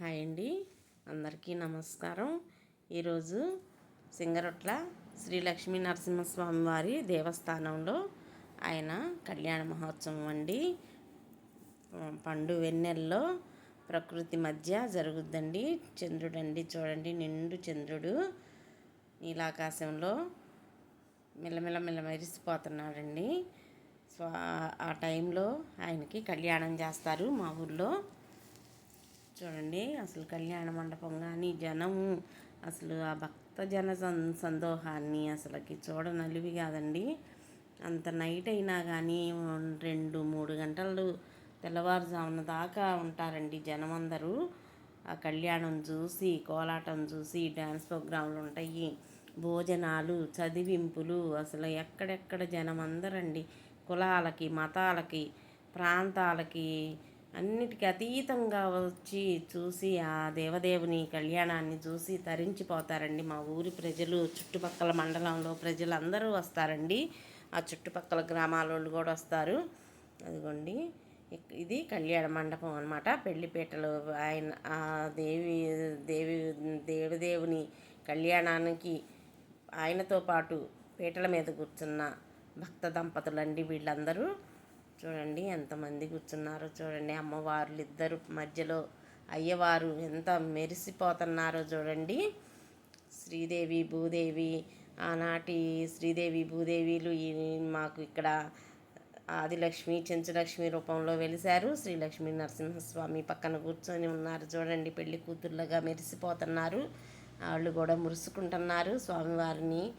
Hi అండి. అందరికీ నమస్కారం. ఈరోజు సింగరొట్ల శ్రీ లక్ష్మీ నరసింహస్వామి వారి దేవస్థానంలో ఆయన కళ్యాణ మహోత్సవం అండి. పండు వెన్నెల్లో ప్రకృతి మధ్య జరుగుద్దండి. చంద్రుడు అండి చూడండి నిండు చంద్రుడు నీలాకాశంలో మెల్లమెల్ల మెల్ల మెరిసిపోతున్నాడండి సో ఆ టైంలో ఆయనకి కళ్యాణం చేస్తారు మా ఊర్లో. చూడండి అసలు కళ్యాణ మండపం కానీ జనము అసలు ఆ భక్త జన సందోహాన్ని అసలుకి చూడనలివి కాదండి. అంత నైట్ అయినా కానీ రెండు మూడు గంటలు తెల్లవారుజామున దాకా ఉంటారండి జనం అందరూ ఆ కళ్యాణం చూసి కోలాటం చూసి డ్యాన్స్ ప్రోగ్రాంలు ఉంటాయి భోజనాలు చదివింపులు అసలు ఎక్కడెక్కడ జనం అందరండి కులాలకి మతాలకి ప్రాంతాలకి అన్నిటికీ అతీతంగా వచ్చి చూసి ఆ దేవదేవుని కళ్యాణాన్ని చూసి తరించిపోతారండి. మా ఊరి ప్రజలు చుట్టుపక్కల మండలంలో ప్రజలు అందరూ వస్తారండి. ఆ చుట్టుపక్కల గ్రామాల వాళ్ళు కూడా వస్తారు. అదిగోండి ఇది కళ్యాణ మండపం అనమాట పెళ్ళిపీటలు ఆయన ఆ దేవి దేవి దేవదేవుని కళ్యాణానికి ఆయనతో పాటు పీటల మీద కూర్చున్న భక్త దంపతులండి వీళ్ళందరూ. చూడండి ఎంతమంది కూర్చున్నారో చూడండి. అమ్మవార్లు ఇద్దరు మధ్యలో అయ్యవారు ఎంత మెరిసిపోతున్నారో చూడండి. శ్రీదేవి భూదేవి ఆనాటి శ్రీదేవి భూదేవిలు మాకు ఇక్కడ ఆదిలక్ష్మి చెంచులక్ష్మి రూపంలో వెలిశారు. శ్రీలక్ష్మి నరసింహస్వామి పక్కన కూర్చొని ఉన్నారు చూడండి. పెళ్ళి కూతుర్లుగా మెరిసిపోతున్నారు. వాళ్ళు కూడా మురుసుకుంటున్నారు. స్వామివారిని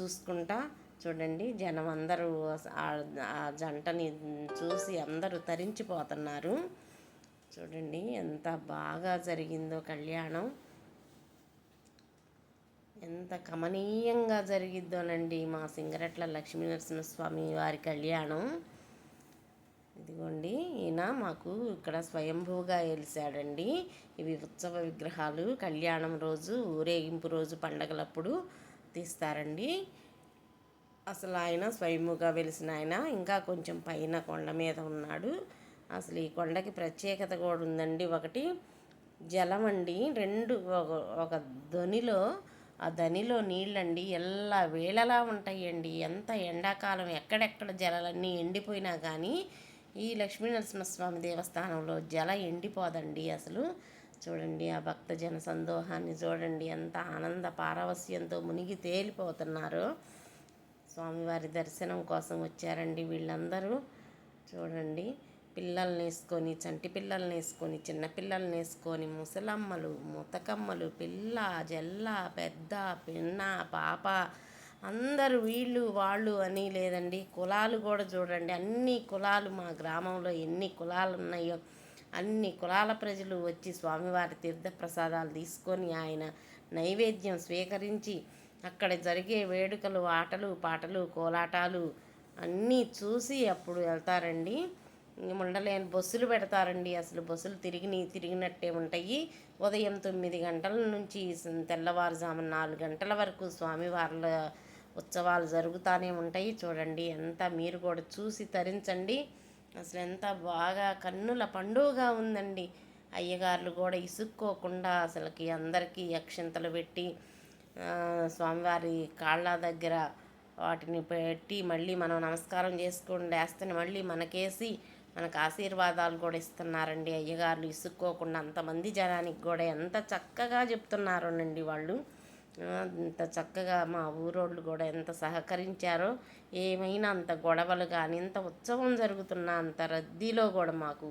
చూసుకుంటా చూడండి జనం అందరూ ఆ జంటని చూసి అందరూ తరించిపోతున్నారు. చూడండి ఎంత బాగా జరిగిందో కళ్యాణం. ఎంత కమనీయంగా జరిగిద్దోనండి మా సింగరట్ల లక్ష్మీనరసింహస్వామి వారి కళ్యాణం. ఇదిగోండి ఈయన మాకు ఇక్కడ స్వయంభూగా వెలిసాడండి ఇవి ఉత్సవ విగ్రహాలు. కళ్యాణం రోజు ఊరేగింపు రోజు పండగలప్పుడు తీస్తారండి. అసలు ఆయన స్వయముగా వెలిసిన ఆయన ఇంకా కొంచెం పైన కొండ మీద ఉన్నాడు. అసలు ఈ కొండకి ప్రత్యేకత కూడా ఉందండి. ఒకటి జలం అండి. రెండు ఒక ధనిలో ఆ ధనిలో నీళ్ళండి ఎలా వేళలా ఉంటాయండి. ఎంత ఎండాకాలం ఎక్కడెక్కడ జలాలన్నీ ఎండిపోయినా కానీ ఈ లక్ష్మీనరసింహస్వామి దేవస్థానంలో జల ఎండిపోదండి అసలు. చూడండి ఆ భక్త జన సందోహాన్ని చూడండి ఎంత ఆనంద పారవస్యంతో మునిగి తేలిపోతున్నారు. స్వామివారి దర్శనం కోసం వచ్చారండి వీళ్ళందరూ. చూడండి పిల్లల్ని వేసుకొని చంటి పిల్లల్ని వేసుకొని చిన్నపిల్లల్ని వేసుకొని ముసలమ్మలు ముతకమ్మలు పిల్ల జల్ల పెద్ద పిన్న పాప అందరూ వీళ్ళు వాళ్ళు అని లేదండి. కులాలు కూడా చూడండి అన్ని కులాలు మా గ్రామంలో ఎన్ని కులాలు ఉన్నాయో అన్ని కులాల ప్రజలు వచ్చి స్వామివారి తీర్థప్రసాదాలు తీసుకొని ఆయన నైవేద్యం స్వీకరించి అక్కడ జరిగే వేడుకలు ఆటలు పాటలు కోలాటాలు అన్నీ చూసి అప్పుడు వెళ్తారండి. ఉండలేని బస్సులు పెడతారండి. అసలు బస్సులు తిరిగి తిరిగినట్టే ఉంటాయి. ఉదయం తొమ్మిది గంటల నుంచి తెల్లవారుజాము నాలుగు గంటల వరకు స్వామివార్ల ఉత్సవాలు జరుగుతూనే ఉంటాయి. చూడండి ఎంత మీరు కూడా చూసి తరించండి. అసలు ఎంత బాగా కన్నుల పండుగగా ఉందండి. అయ్యగారులు కూడా ఇసుక్కోకుండా అసలుకి అందరికీ అక్షింతలు పెట్టి స్వామివారి కాళ్ళ దగ్గర వాటిని పెట్టి మళ్ళీ మనం నమస్కారం చేసుకుని లేస్తే మళ్ళీ మనకేసి మనకు ఆశీర్వాదాలు కూడా ఇస్తున్నారండి. అయ్యగారులు ఇసుక్కోకుండా అంతమంది జనానికి కూడా ఎంత చక్కగా చెప్తున్నారోనండి వాళ్ళు. ఇంత చక్కగా మా ఊరోళ్ళు కూడా ఎంత సహకరించారో ఏమైనా అంత గొడవలు కానీ ఇంత ఉత్సవం జరుగుతున్న అంత రద్దీలో కూడా మాకు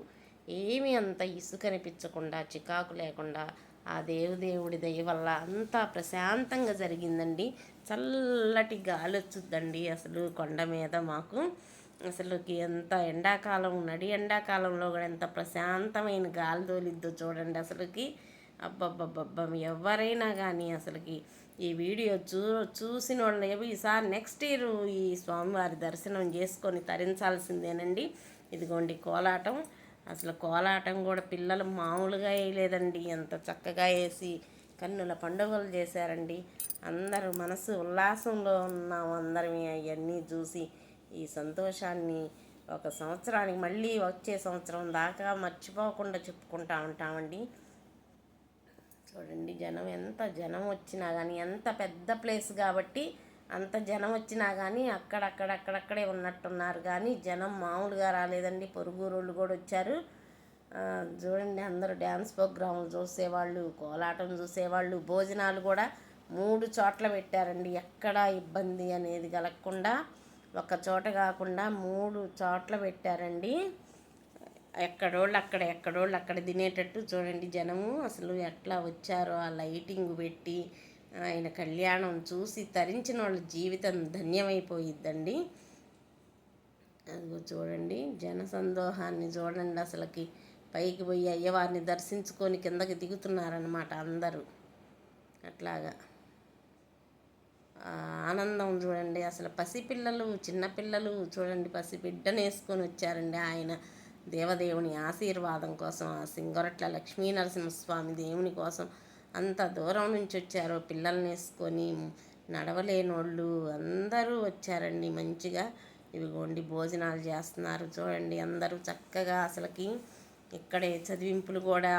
ఏమీ అంత ఇసుకనిపించకుండా చికాకు లేకుండా ఆ దేవుదేవుడి దయ వల్ల అంతా ప్రశాంతంగా జరిగిందండి. చల్లటి గాలి వచ్చుద్దండి అసలు కొండ మీద మాకు. అసలుకి ఎంత ఎండాకాలం నడి ఎండాకాలంలో కూడా ఎంత ప్రశాంతమైన గాలి తోలిద్దో చూడండి అసలుకి. అబ్బబ్బబ్బబ్బం ఎవరైనా కానీ అసలుకి ఈ వీడియో చూ చూసిన వాళ్ళు ఈసారి నెక్స్ట్ ఇయర్ ఈ స్వామివారి దర్శనం చేసుకొని తరించాల్సిందేనండి. ఇదిగోండి కోలాటం. అసలు కోలాటం కూడా పిల్లలు మామూలుగా వేయలేదండి. ఎంత చక్కగా వేసి కన్నుల పండుగలు చేశారండి. అందరూ మనసు ఉల్లాసంలో ఉన్నాం అందరమే అవన్నీ చూసి. ఈ సంతోషాన్ని ఒక సంవత్సరానికి మళ్ళీ వచ్చే సంవత్సరం దాకా మర్చిపోకుండా చెప్పుకుంటా ఉంటామండి. చూడండి జనం ఎంత జనం వచ్చినా కానీ ఎంత పెద్ద ప్లేస్ కాబట్టి అంత జనం వచ్చినా కానీ అక్కడక్కడ అక్కడక్కడే ఉన్నట్టున్నారు. కానీ జనం మామూలుగా రాలేదండి. పొరుగురోళ్ళు కూడా వచ్చారు. చూడండి అందరూ డ్యాన్స్ ప్రోగ్రాములు చూసేవాళ్ళు కోలాటం చూసేవాళ్ళు భోజనాలు కూడా మూడు చోట్ల పెట్టారండి. ఎక్కడ ఇబ్బంది అనేది కలగకుండా ఒక చోట కాకుండా మూడు చోట్ల పెట్టారండి. ఎక్కడోళ్ళు అక్కడ ఎక్కడోళ్ళు అక్కడ తినేటట్టు చూడండి జనము అసలు ఎట్లా వచ్చారో ఆ లైటింగ్ పెట్టి ఆయన కళ్యాణం చూసి తరించిన వాళ్ళ జీవితం ధన్యమైపోయిద్దండి. అదిగో చూడండి జన సందోహాన్ని చూడండి అసలుకి. పైకి పోయి అయ్యవారిని దర్శించుకొని కిందకి దిగుతున్నారనమాట అందరూ. అట్లాగా. ఆనందం చూడండి అసలు పసిపిల్లలు చిన్నపిల్లలు చూడండి పసిబిడ్డను వేసుకొని వచ్చారండి ఆయన. దేవదేవుని ఆశీర్వాదం కోసం ఆ సింగరట్ల లక్ష్మీ నరసింహస్వామి దేవుని కోసం అంత దూరం నుంచి వచ్చారు పిల్లల్ని వేసుకొని నడవలేనోళ్ళు అందరూ వచ్చారండి మంచిగా. ఇవిగోండి భోజనాలు చేస్తున్నారు చూడండి అందరూ చక్కగా అసలుకి ఇక్కడే చదివింపులు కూడా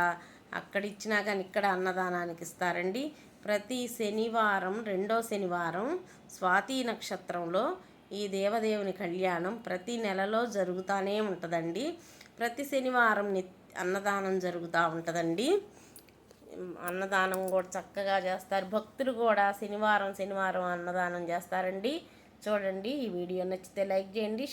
అక్కడ ఇచ్చినా కానీ ఇక్కడ అన్నదానానికి ఇస్తారండి. ప్రతి శనివారం రెండో శనివారం స్వాతి నక్షత్రంలో ఈ దేవదేవుని కళ్యాణం ప్రతి నెలలో జరుగుతూనే ఉంటుందండి. ప్రతి శనివారం ని అన్నదానం జరుగుతూ ఉంటుందండి. అన్నదానం కూడా చక్కగా చేస్తారు. భక్తులు కూడా శనివారం శనివారం అన్నదానం చేస్తారండి. చూడండి ఈ వీడియో నచ్చితే లైక్ చేయండి